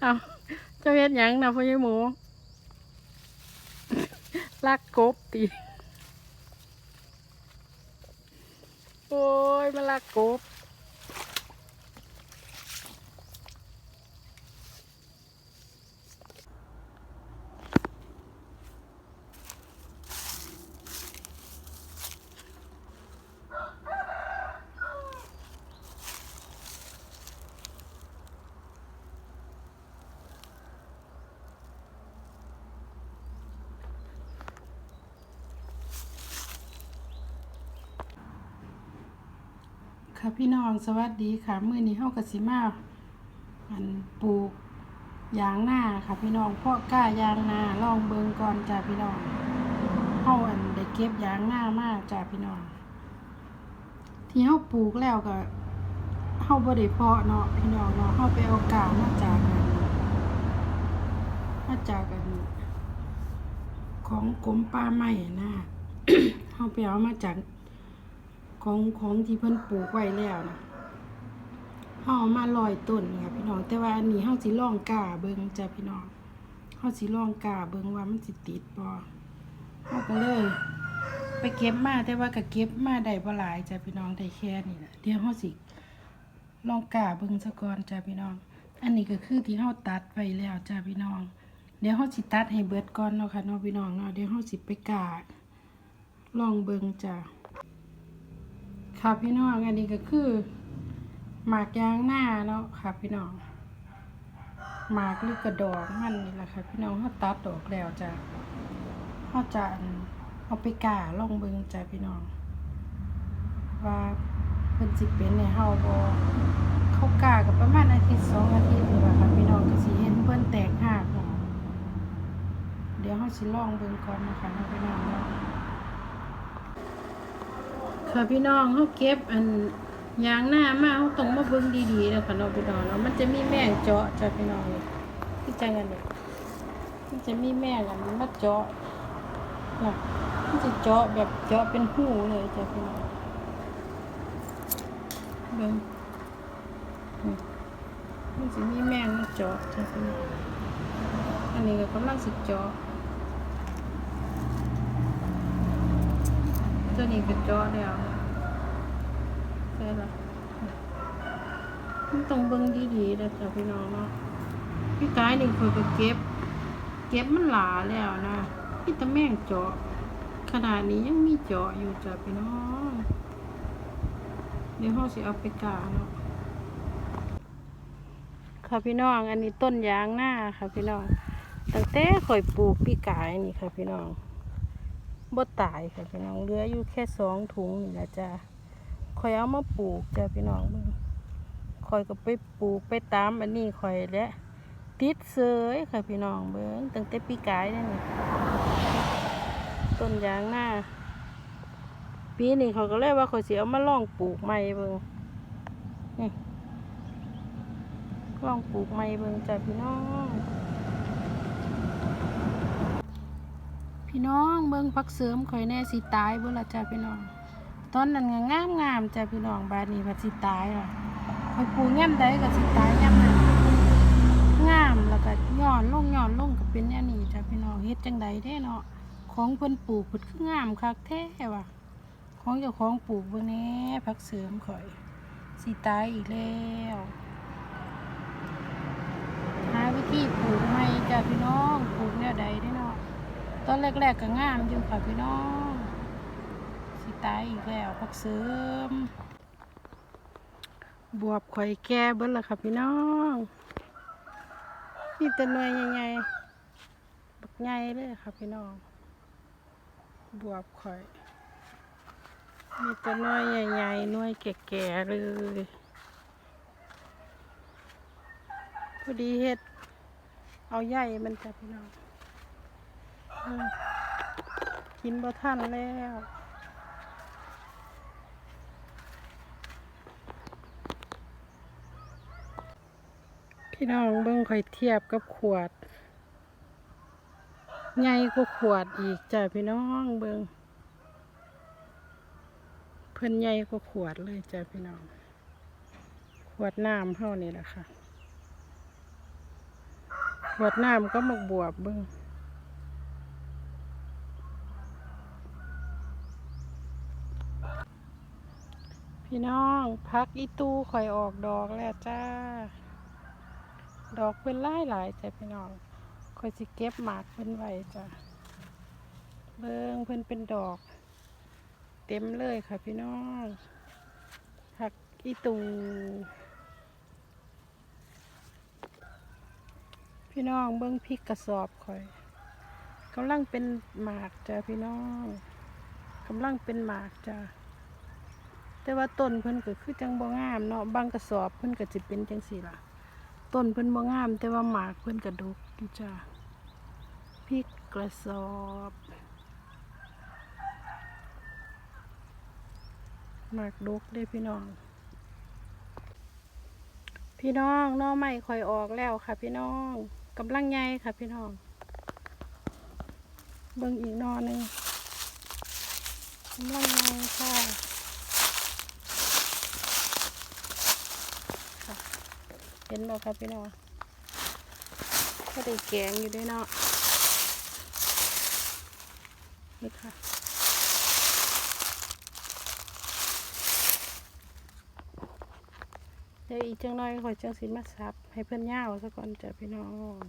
เอาเจ้าเฮ็ดหยังนะพ่อใหญ่หมูลักกบตีโอ้ยมาลักกบ ค่ะพี่น้องสวัสดีค่ะมื้อนี้เฮาก็สิมาอันปลูกยางนาค่ะพี่น้องเพาะก้ายางนาลองเบิ่งก่อนจ้าพี่น้องเฮาอันได้เก็บยางนามาจ้าพี่น้อง ที่เฮาปลูกแล้วก็เฮาบ่ได้เพาะเนาะพี่น้องเนาะเฮาไปเอากามาจากอันมาจากอันของกรมป่าไม้นะเฮาไปเอามาจาก ของของที่เพิ่นปลูกไว้แล้วนะเฮาเอมาลอยต้นนี่ค่ะพี่น้อง แต่ว่าอันนี้เฮาสิล่องกาเบิ่งจ้ะพี่น้องเฮาสิล่องกาเบิ่งว่ามันสิติดบ่เฮาก็เลย ไปเก็บมาแต่ว่าก็เก็บมาได้บ่หลายจ้ะพี่น้องได้แค่นี้ล่ะเดี๋ยวเฮาสิล่องกาเบิ่งซะก่อนจ้ะพี่น้อง อันนี้ก็คือที่เฮาตัดไว้แล้วจ้ะพี่น้อง เดี๋ยวเฮาสิตัดให้เบิดก่อนเนาะค่ะเนาะพี่น้องเนาะเดี๋ยวเฮาสิไปกาลองเบิ่งจ้ะ ค่ะพี่น้อง อันนี้ก็คือ หมากยางหน้าเนาะค่ะพี่น้อง หมากหรือกระดอกมันนี่แหละค่ะพี่น้องเขาตัดดอกแล้วจ้ะเขาจะเอาไปก่าลองเบิงจ้ะพี่น้อง ว่าเพิ่นสิเป็นในเฮาบ่เขาก่ากับประมาณอาทิตย์สองอาทิตย์นี่แหละค่ะพี่น้องก็สิเห็นเพิ่อนแตกหักเนาะเดี๋ยวเฮาสิลองเบิงก่อนนะคะเนาะพี่น้องเนาะ ค่ะพี่น้องเขาเก็บอันยางหน้ามาเขาต้องมาเบิ่งดีๆนะค่ะเนาะพี่น้องเนาะมันจะมีแม่งเจาะจ้ะพี่น้องนี่พี่จังกันเนี่ยมันจะมีแมงอันมันมาเจาะน่ะมันจะเจาะแบบเจาะเป็นหูเลยจ้ะพี่น้องเบิ่งนี่มันจะมีแม่งมาเจาะจ้ะพี่น้องอันนี้ก็กำลังสิเจาะ ตัวนี้ก็เจาะแล้วใช่ละมันต้องเบิ่งดีๆนะจ๊ะพี่น้องเนาะพี่กายนี่เคยไปเก็บ เก็บมันหลาแล้วนะพี่ตะแม่งเจาะขนาดนี้ยังมีเจาะอยู่จ้ะพี่น้องเดี๋ยวเราสิเอาไปกาเนาะค่ะพี่น้อง อันนี้ต้นยางหน้าค่ะพี่น้องตั้งแต่ข่อยปลูกพี่กายนี่ค่ะพี่น้อง บ่ตายค่ะพี่น้องเหลืออยู่แค่สองถุงนี่แหละจ้ะคอยเอามาปลูกจ้ะพี่น้องเบิ่งคอยก็ไปปลูกไปตามอันนี้คอยและติดเสยค่ะพี่น้องเบิ่งตั้งแต่ปีกายนั่นนี่ต้นยางหน้าปีนี้เขาก็เลยว่าเขาสิเอามาลองปลูกใหม่เบิ่งนี่ลองปลูกใหม่เบิ่งจ้ะพี่น้อง พี่น้องเบิ่งพักเสริมข่อยแน่สิตายบ่ละจ้าพี่น้อง ตอนนั้นงามงามจ้าพี่น้องบาดนี้ว่าสิตายล่ะข่อยปลูกย่ำใดก็สิตายย่ำนั้นงามแล้วก็ย้อนลงย้อนลงก็เป็นแนวนี้จ้าพี่น้องเฮ็ดจังใดเด้เนาะของเพิ่นปลูกเพิ่นคืองามคักแท้ว่ะของเจ้าของปลูกเบิ่งแน่พักเสริมข่อยสิตายอีกแล้วหาวิธีปลูกใหม่จ้าพี่น้องปลูกแนวใดเด้เนาะ ตอนแรกๆก็งามอยู่ค่ะพี่น้องสิตายอีกแล้วพักเสริม บวบข่อยแก่เบิ้ลละค่ะพี่น้องมีแต่หน่วยใหญ่ๆบักใหญ่เลยค่ะพี่น้อง บวบข่อยมีแต่หน่วยใหญ่ๆหน่วยแก่ๆเลยพอดีเฮ็ด เอาใหญ่มันจะพี่น้อง กินบ่ทันแล้วพี่น้องเบิ่งข่อยเทียบกับขวดใหญ่กว่าขวดอีกจ้ะพี่น้องเบิ่งเพิ่นใหญ่กว่าขวดเลยจ้ะพี่น้อง ขวดน้ำเท่านี้แหละค่ะ ขวดน้ำก็มักบวบเบิ่ง พี่น้องพักอีตูข่อยออกดอกแล้วจ้า ดอกเป็นหลายหลายจ้ะพี่น้องข่อยสิเก็บหมากเพิ่นไว้จ้ะเบิ่งเพิ่นเป็นดอก เต็มเลยค่ะพี่น้องผักอีตูพี่น้องเบิ้งพริกกระสอบข่อยกำลังเป็นหมากจ้ะพี่น้องกำลังเป็นหมากจ้ะ แต่ว่าต้นเพิ่นก็คือจังบ่งามเนาะบางกระสอบเพิ่นก็สิเป็นจังซี่ล่ะ ต้นเพิ่นบ่งาม แต่ว่าหมากเพิ่นกระดกอยู่จ้ะพริกกระสอบหมากดกเด้พี่น้อง พี่น้องน้อใหม่คอยออกแล้วค่ะ พี่น้องกำลังใหญ่ค่ะ พี่น้อง เบิ่งอีกนอหนึ่งกำลังใหญ่ค่ะ เห็นบ่ครับพี่น้องก็ได้แกงอยู่ด้วยเนาะนี่ค่ะเดี๋ยวอีกจังน้อยขอยจังสิมาซับ ให้เพื่อนย่าวซะก่อนจ้ะพี่น้อง